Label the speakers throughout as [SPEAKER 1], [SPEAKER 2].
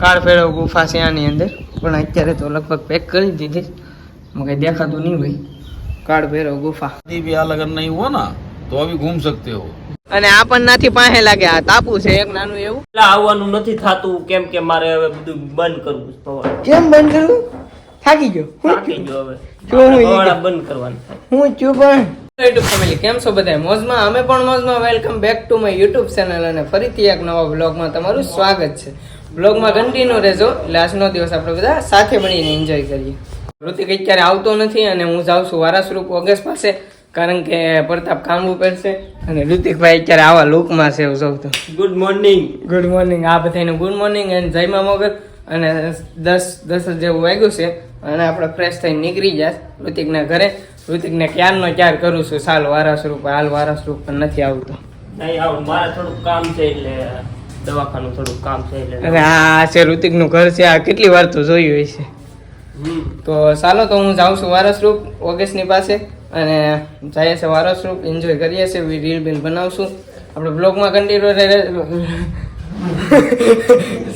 [SPEAKER 1] કાળ ફેરવ ગુફા છે આની અંદર પણ અત્યારે તો લગભગ પેક કરી દીધી મને કંઈ દેખાતું નહીં હોય કાળ ભૈરવ ગુફા
[SPEAKER 2] शादी ब्याह अगर नहीं हुआ ना तो अभी घूम सकते हो
[SPEAKER 1] અને આ પણ નાથી પાસે લાગે આ તાપુ છે એક નાનું એવું
[SPEAKER 3] એટલે આવવાનું નથી થાતું કેમ કે મારે હવે બધું બંધ કરવું છે ભવાડા.
[SPEAKER 1] કેમ બંધ કરવું થાકી ગયો હું
[SPEAKER 3] થાકી ગયો હવે
[SPEAKER 1] શું હોય?
[SPEAKER 3] ભવાડા બંધ કરવાનું થાય
[SPEAKER 1] હું છું પણ યુટ્યુબ ફેમિલી કેમ છો બધા મોજમાં અમે પણ મોજમાં welcome back to my YouTube channel અને ફરીથી એક નવા બ્લોગમાં તમારું સ્વાગત છે બ્લોગમાં કન્ટિન્યુ રહેજો. એટલે આજનો દિવસ આપણે બધા સાથે મળીને એન્જોય કરીએ. ઋતિક અત્યારે આવતો નથી અને હું જાઉં છું વારસરૂપ ઓગસ્ટ પાસે કારણ કે પ્રતાપ કામ ઉપર છે અને ઋતિકભાઈ અત્યારે આવા લુકમાં છે એવું સૌ તો
[SPEAKER 3] ગુડ મોર્નિંગ
[SPEAKER 1] ગુડ મોર્નિંગ આ બધાને ગુડ મોર્નિંગ એન્ડ જય મા મોગલ અને દસ દસ જેવું વાગ્યું છે અને આપણે ફ્રેશ થઈને નીકળી જાય ઋતિકના ઘરે. ઋતિકને ક્યારનો ક્યાર કરું છું? સાલ વારાસ્વરૂપ હાલ વારસરૂપ પણ નથી આવતો.
[SPEAKER 3] નહીં આવું મારે થોડુંક કામ છે એટલે દવાખાનું થોડું કામ છે એટલે
[SPEAKER 1] અને આ છે ઋતિકનું ઘર છે આ કેટલી વાર તો જોયું હશે
[SPEAKER 3] છે.
[SPEAKER 1] તો ચાલો તો હું જાઉં છું વારસરૂપ ઓગસ્ટની પાસે અને જઈએ છે વારસરૂપ એન્જોય કરીએ છીએ રીલ બિલ બનાવશું. આપણે બ્લોગમાં કન્ટિન્યુ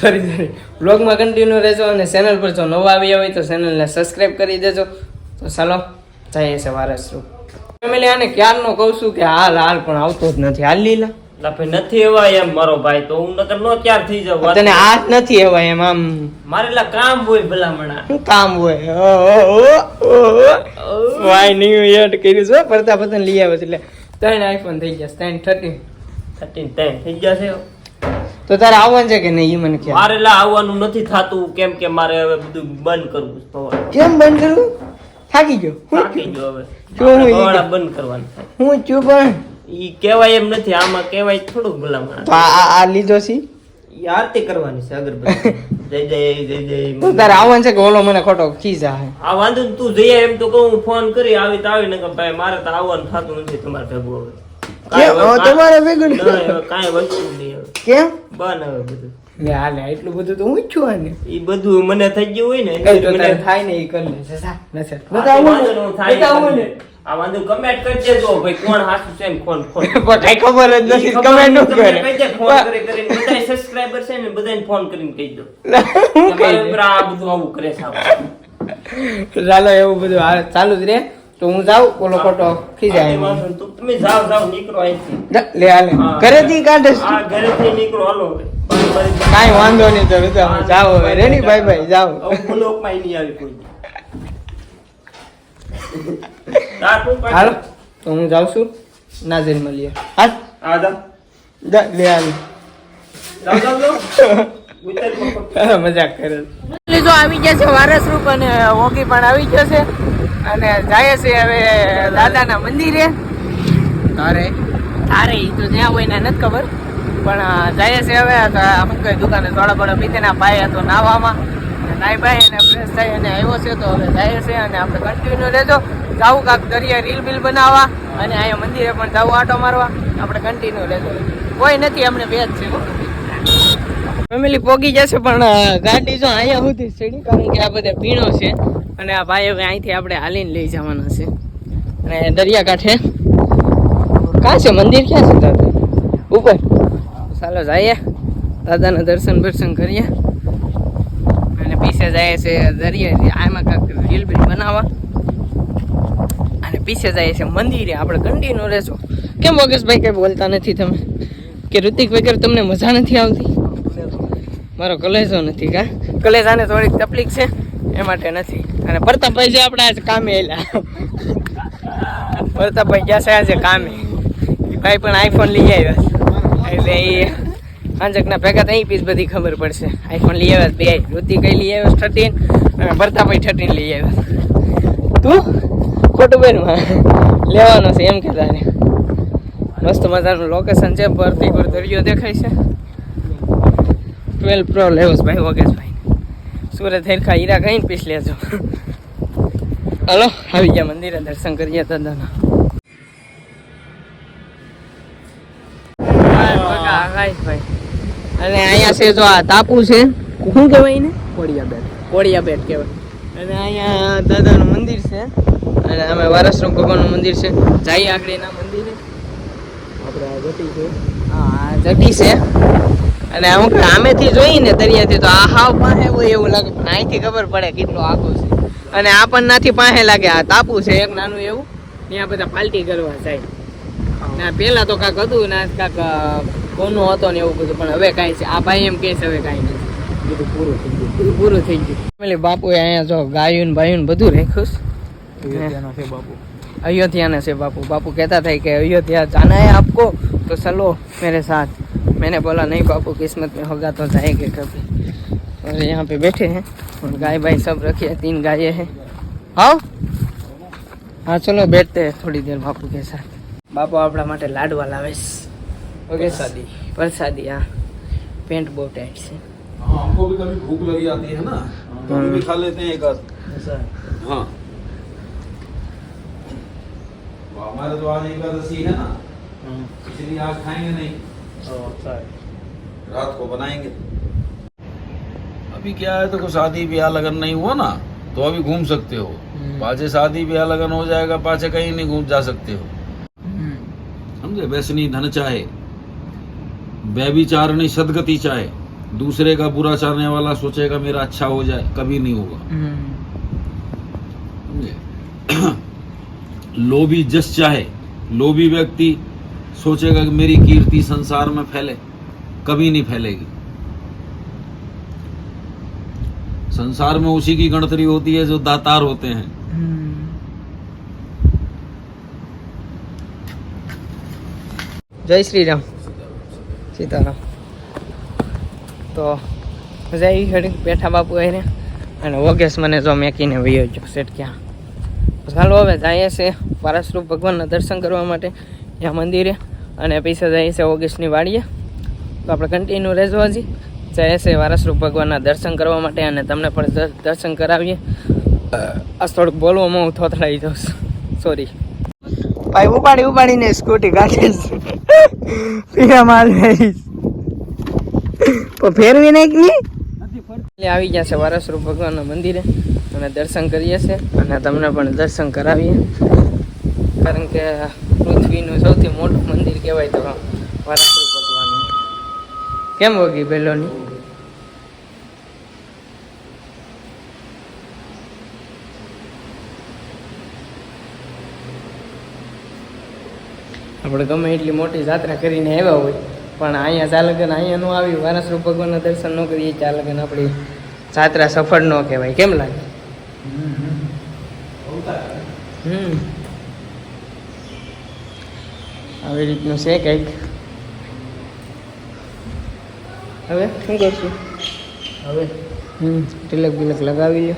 [SPEAKER 1] સોરી સોરી બ્લોગમાં કન્ટિન્યુ રહેજો અને ચેનલ પર જો નવા આવ્યા હોય તો ચેનલને સબસ્ક્રાઈબ કરી દેજો. તો ચાલો જઈએ છે વારસરૂપ. ફેમિલી આને ક્યારનો કહું છું કે હાલ હાલ પણ આવતો જ નથી. હાલ લીલા.
[SPEAKER 3] નથી એવા એમ મારો ભાઈ તો હું નકર નો ત્યાર થઈ જાવ
[SPEAKER 1] તને આ નથી એવા એમ આમ.
[SPEAKER 3] મારે લા કામ હોય ભલામણા.
[SPEAKER 1] શું કામ હોય? ઓ, ઓ. વાય ન્યુ યર કર્યું છે? પડતા પતન લઈ આવે એટલે ત્રણ આઈફોન થઈ ગયા ત્રણ થર્ટીન
[SPEAKER 3] થર્ટીન થઈ છે.
[SPEAKER 1] તો તારે આવવાનું છે કે નહીં મને ખ્યાલ
[SPEAKER 3] મારે લા આવવાનું નથી થાતું. કેમ કે મારે હવે બધું બંધ કરવું છે
[SPEAKER 1] કેમ બંધ કરવું? થાકી ગયો.
[SPEAKER 3] થાકી ગયો હવે.
[SPEAKER 1] શું
[SPEAKER 3] બંધ કરવાનું
[SPEAKER 1] હું છું પણ
[SPEAKER 3] ઈ કહેવાય એમ નથી આમાં કહેવાય થોડું ભલામણ.
[SPEAKER 1] તો આ આ- લીધો છે?
[SPEAKER 3] ઈ આરતી કરવાની છે અગરબત્તી. જય જય જય જય
[SPEAKER 1] તો તારે આવવાનું છે કે ઓલો મને ખોટો ખીજા હે?
[SPEAKER 3] આ વાંધો તું જઈએ એમ તો કહું હું ફોન કરી આવી તો આવી ને કે ભાઈ મારે તો આવવાનું થતું નથી તમારે ભેગું હવે. કાંઈ
[SPEAKER 1] કેમ?
[SPEAKER 3] હવે
[SPEAKER 1] હવે તમારે ભેગું
[SPEAKER 3] કાંઈ-
[SPEAKER 1] નહીં?
[SPEAKER 3] નહીં, હવે કાંઈ વસ્તુ નહીં હવે.
[SPEAKER 1] કેમ?
[SPEAKER 3] બન હવે બધું.
[SPEAKER 1] લે હાલે એટલું બધું તો હું છું આને?
[SPEAKER 3] ઈ બધું મને થઈ ગયું હોય ને
[SPEAKER 1] થાય ને એ કરી લે છે બતાવું બતાવું ને.
[SPEAKER 3] આ વાંધો કમેન્ટ કરી દેજો. ભાઈ કોણ હાચું છે ને કોણ.
[SPEAKER 1] પણ ખબર જ નથી.
[SPEAKER 3] ઈ કમેન્ટનું
[SPEAKER 1] કરે.
[SPEAKER 3] ફોન કરી કરીને. બધાય subscriber છે ને બધાને ફોન કરીને કહી દો.
[SPEAKER 1] હું કહી
[SPEAKER 3] આ બધું આવું કરે છે
[SPEAKER 1] ચાલો એવું બધું હાલ ચાલુ જ રે. તો હું જાઉં ઓલો ખોટો
[SPEAKER 3] ખી જાય તમે જાઓ જાઓ નીકળો અહીંથી.
[SPEAKER 1] જા, લે હાલે
[SPEAKER 3] હા.
[SPEAKER 1] ઘરેથી કાઢે?
[SPEAKER 3] આ ઘરેથી નીકળો હાલો.
[SPEAKER 1] કઈ. વાંધો નહીં તો જાવ હું હવે. રેડી ભાઈ બાય. જાઉં.
[SPEAKER 3] હવે બ્લોકમાં નહીં આવી કોઈ?
[SPEAKER 1] હાલો તો હું જાઉં છું. નાઝીર મળીએ. હાલ. મજાક કરે લીધો આવી ગયા છે વારસરૂપ અને હોકી પણ આવી ગયો છે. અને જાય છે હવે દાદાના મંદિરે. તારે? તારે ઈ તો જ્યાં હોય ને નથી ખબર. પણ જાય છે હવે તો અમુક દુકાને થોડા થોડા પીતે ના પાય હતો નાવામાં નાઈ ભાઈ અને ફ્રેશ થઈ અને આવ્યો છે તો હવે જાય છે અને આપણે કન્ટિન્યુ રહેજો. જાવું કાંક દરિયા રીલ બિલ બનાવવા અને અહીંયા મંદિરે પણ જાવું આટો મારવા. આપણે કન્ટિન્યુ રહેજો. કોઈ નથી, અમને બે જ છે. ફેમિલી પોગી જશે, પણ ગાડી જો અહીંયા સુધી સીડી, કારણ કે આ બધા પીણો છે. અને આ ભાઈ હવે અહીંથી આપણે હાલીને લઈ જવાના છે. અને દરિયાકાંઠે કાં છે? મંદિર ક્યાં છે? દાદા ઉપર. ચાલો, જઈએ. દાદાના દર્શન બર્શન કરીએ. પીછે જાય છે દરિયા આમાં કાંઈક રીલ બીલ બનાવવા. અને પીછે જાય છે મંદિરે. આપણે કન્ટિન્યુ રહેશો. કેમ વગેશભાઈ કંઈ બોલતા નથી તમે? કે ઋતિક વગેરે તમને મજા નથી આવતી? મારો કલેજો નથી કા? કલેજાને થોડીક તકલીફ છે, એ માટે નથી. અને પ્રતાપભાઈ જે આપણે આજે કામે એલા પ્રતાપભાઈ ગયા છે આજે કામે? ભાઈ પણ આઈફોન લઈ આવ્યા એટલે એ આંજકના ભેગા તો અહીં પીસ બધી ખબર પડશે. આઈફોન લઈ આવ્યા બે ઋતિક કઈ લઈ આવ્યા? થર્ટીન. અને પ્રતાપભાઈ થર્ટીન લઈ આવ્યા. તું? ખોટું બેન લેવાનો છે એમ કે તારે મસ્ત મજાનું લોકેશન છે. ભરતી પર દરિયો દેખાય છે. ટ્વેલ્વ પ્રો લેવસ ભાઈ વગેશભાઈ સુરત હેરખા હીરા કઈ પીસ લેજો. હલો, આવી ગયા મંદિરે દર્શન કરીએ દાદાના. ભાઈ અને અહીંયા છે જો આ તાપુ છે. શું કહેવાય ને કોડિયા બેટ કોડિયા બેટ કહેવાય. અને અહીંયા દાદાનું મંદિર છે. અને અમે વારસરામ ભગવાનનું મંદિર છે. જઈએ આગળ એના મંદિરે. આપણે આ જટી છે. હા આ જટી છે. અને અમુક આમેથી જોઈએ ને દરિયાથી તો આ હાવ પાસે હોય એવું લાગે. અહીંથી ખબર પડે કેટલો આખો છે. અને આ પણ નાથી પાસે લાગે. આ તાપુ છે એક નાનું એવું. ત્યાં બધા પાલટી કરવા જાય. ના પેલા તો કાંક હતું ના કાંક કોનું હતો ને એવું બધું પણ હવે કાંઈ છે આ ભાઈ એમ કહે છે હવે કાંઈ નથી બધું પૂરું થઈ ગયું બધું પૂરું થઈ ગયું ફેમિલી બાપુએ અહીંયા જો ગાયું ને બાયું ને બધું રાખ્યું છે अयोध्या से बापू बापू कहता था कि अयोध्या जाना है आपको तो चलो मेरे साथ मैंने बोला नहीं बापू किस्मत में होगा तो जाएंगे कभी और यहाँ पे बैठे हैं और गाय भाई सब रखी है तीन गायें हैं हाँ हाँ चलो बैठते हैं थोड़ी देर बापू के साथ બાપુ આપણા માટે લાડવા લાવે છે ओके पेंट बहुत टाइट से
[SPEAKER 2] हाँ, हमको भी कभी भूख लगी आती है ना तो हम भी खा लेते हैं एक आध। हाँ। तो हमारे तो आज एक आध एकादशी है ना इसलिए आज खाएँगे नहीं। रात को बनाएँगे। अभी क्या है तो शादी ब्याह लगन नहीं हुआ ना तो अभी घूम सकते हो। पाचे शादी ब्याह लगन हो जाएगा पाचे कहीं नहीं घूम जा सकते हो। समझे? वैसनी धन चाहे। व्यभिचारणी सदगति चाहे, दूसरे का बुरा चाहने वाला सोचेगा मेरा अच्छा हो जाए, कभी नहीं होगा। लोभी जस चाहे, लोभी व्यक्ति सोचेगा कि मेरी कीर्ति संसार में फैले, कभी नहीं फैलेगी। संसार में उसी की गणतरी होती है जो दातार होते हैं।
[SPEAKER 1] जय श्री राम। સીતારામ તો મજા આવી ઘડી, બેઠા બાપુ એને અને ઓગેસ મને જો મેકીને વયો જો સેટ ક્યાં. ચાલો હવે જઈએ છે પારસરૂપ ભગવાનના દર્શન કરવા માટે. ત્યાં મંદિરે. અને પૈસા જઈએ છે ઓગસ્ટની વાડીએ. તો આપણે કન્ટિન્યુ રહેજો હજી જઈએ છે વારસરૂપ ભગવાનના દર્શન કરવા માટે અને તમને પણ દર્શન કરાવીએ. આ થોડુંક બોલવામાં હું થોતડાઈ જાઉં સોરી ભાઈ, ઉપાડી, ઉપાડીને સ્કૂટી કાઢીશ પીડા માલ રહીશ તો ફેરવી નાખની આવી ગયા છે વારસરૂપ ભગવાનના મંદિરે. અને દર્શન કરીએ છે અને તમને પણ દર્શન કરાવીએ. કારણ કે પૃથ્વીનું સૌથી મોટું મંદિર કહેવાય તો વારસરૂપ ભગવાનનું. કેમ વગી બેલોની આપણે ગમે એટલી મોટી જાત્રા કરીને આવ્યા હોય પણ અહીંયા ચાલગન અહીંયા નો આવી વારસરૂપ ભગવાનના દર્શન ન કરીએ ચાલગન આપણી જાત્રા સફળ ન કહેવાય. કેમ લાગે? હમ. આવી રીતનું છે કંઈક. હવે શું કરશું? હવે? હમ તિલક બિલક લગાવી લ્યો.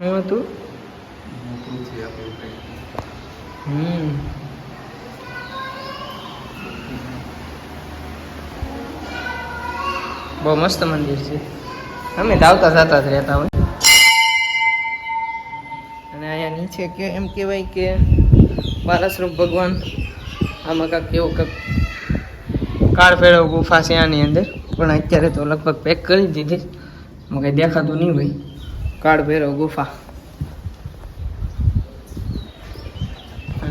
[SPEAKER 1] હું હતું હમ. બહુ મસ્ત મંદિર છે. અમે તો આવતા જતા જ રહેતા હોય. અને અહીંયા નીચે કે એમ કહેવાય કે પારસરૂપ ભગવાન, આમાં કાંક કેવું કાંક કાળ ફેરવ ગુફા છે આની અંદર. પણ અત્યારે તો લગભગ પેક કરી દીધી. એમાં કંઈ દેખાતું નહીં ભાઈ કાળ ભૈરવ ગુફા.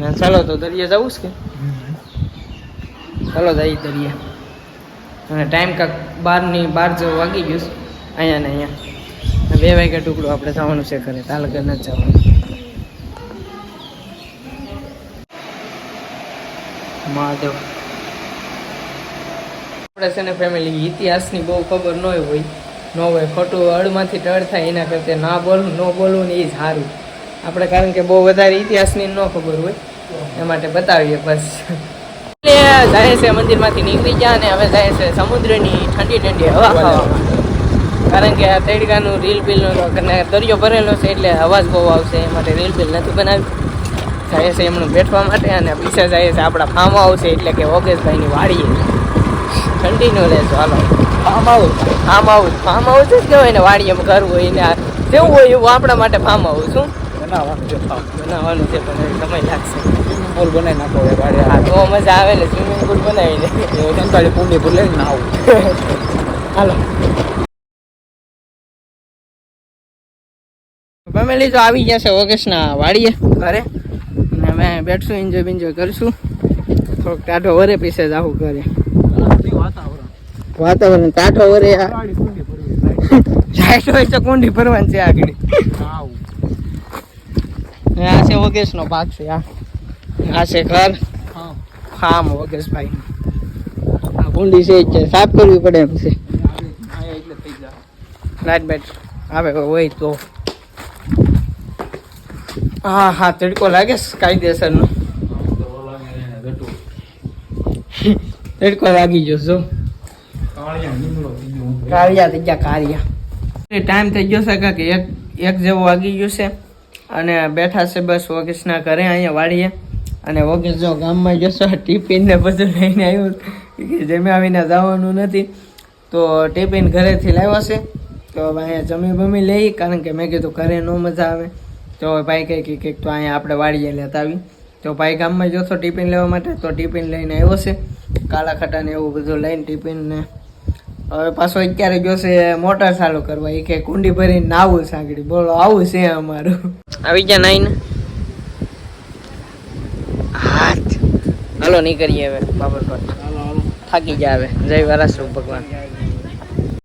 [SPEAKER 1] અને ચાલો તો દરિયા જવું છે કે? ચાલો જઈએ દરિયા. અને ટાઈમ કાંક બારની બાર જેવું વાગી ગયું છે. અહીંયા ને અહીંયા. બે વાગ્યા ટુકડો આપણે જવાનું છે ઘરે. તાલગર નથી જવાનું. મહાદેવ. આપણે છે ને ફેમિલી ઇતિહાસની બહુ ખબર ન હોય. ન હોય, ખોટું અડમાંથી ટળ થાય એના કરતાં ના બોલવું, ન બોલવું ને એ સારું. આપણે કારણ કે બહુ વધારે ઇતિહાસની ન ખબર હોય એ માટે બતાવીએ બસ. એટલે જાય છે મંદિરમાંથી નીકળી ગયા અને હવે જાય છે સમુદ્રની ઠંડી ઠંડી હવા કારણ કે આ તેડકાનું રીલ બિલ દરિયો ભરેલો છે એટલે અવાજ બહુ આવશે એ માટે રીલ બિલ નથી બનાવ્યું જાય છે એમનું બેઠવા માટે અને પીછે જાય છે આપણા ફાર્મ હાઉસ છે એટલે કે ઓગેશભાઈની વાડીએ. કન્ટિન્યુ રહેજો હાલો. Farm house? Farm house. Farm house જ કહેવાય ને વાડીએ ઘર હોય ને જેવું હોય એવું આપણા માટે ફાર્મ હાઉસ શું
[SPEAKER 4] બનાવવાનું છે
[SPEAKER 1] બનાવવાનું છે પણ સમય લાગશે
[SPEAKER 4] પુલ બનાવી નાખો હવે ગાડી
[SPEAKER 1] હા તો મજા આવે ને સ્વિમિંગ પુલ બનાવીને
[SPEAKER 4] સંતાળી પુલની પુલ લઈને આવું
[SPEAKER 1] હાલો ફેમિલી તો આવી ગયા છે ઓગસ્ટના વાડીએ ઘરે અને અમે બેઠશું એન્જોય બેન્જોય કરશું થોડોક ટાઢો વરે પીસે જ આવું ઘરે વાતાવરણ ટાઢો વરે લાઈટ હોય તો કુંડી ફરવાની છે આગળ. આ છે વગેશનો ભાગ છે આ. આ છે ઘર. ફાર્મ વગેશભાઈ. આ ભૂંડી છે જ સાફ કરવી પડે એમ છે. લાઈટ બેટ આવે હોય તો. હા હા તડકો લાગે કાયદેસરનો. તડકો લાગી ગયો જો. કાળિયા થઈ ગયા કાળિયા. ટાઈમ થઈ ગયો છે કે એક એક જેવો વાગી ગયો છે. અને બેઠા છે બસ વગેશના ઘરે, અહીંયા વાળીએ અને વગેશ જો ગામમાં જશો ટિફિન ને બધું લઈને આવ્યું કે જમ્યા વિના જવાનું નથી. તો ટિફિન ઘરેથી લાવ્યો છે. તો અહીંયા જમી બમી લઈ, કારણ કે મેં કીધું ઘરે ન મજા આવે. તો ભાઈ કહે કે તો અહીંયા આપણે વાળીએ લેતા આવી. તો ભાઈ ગામમાં જોશો ટિફિન લેવા માટે, તો ટિફિન લઈને આવ્યો છે. કાળા ખટા ને એવું બધું લઈને ટિફિન ને હવે પાછો અત્યારે જોશે મોટર ચાલુ કરવા. એ કે કુંડી ભરીને નાવું સાંકડી બોલો, આવું છે અમારું. આવી ગયા નાઈને. હાથ. હાલો, નીકળીએ હવે. બાબર પર. થાકી ગયા હવે. જય વારાસુ ભગવાન.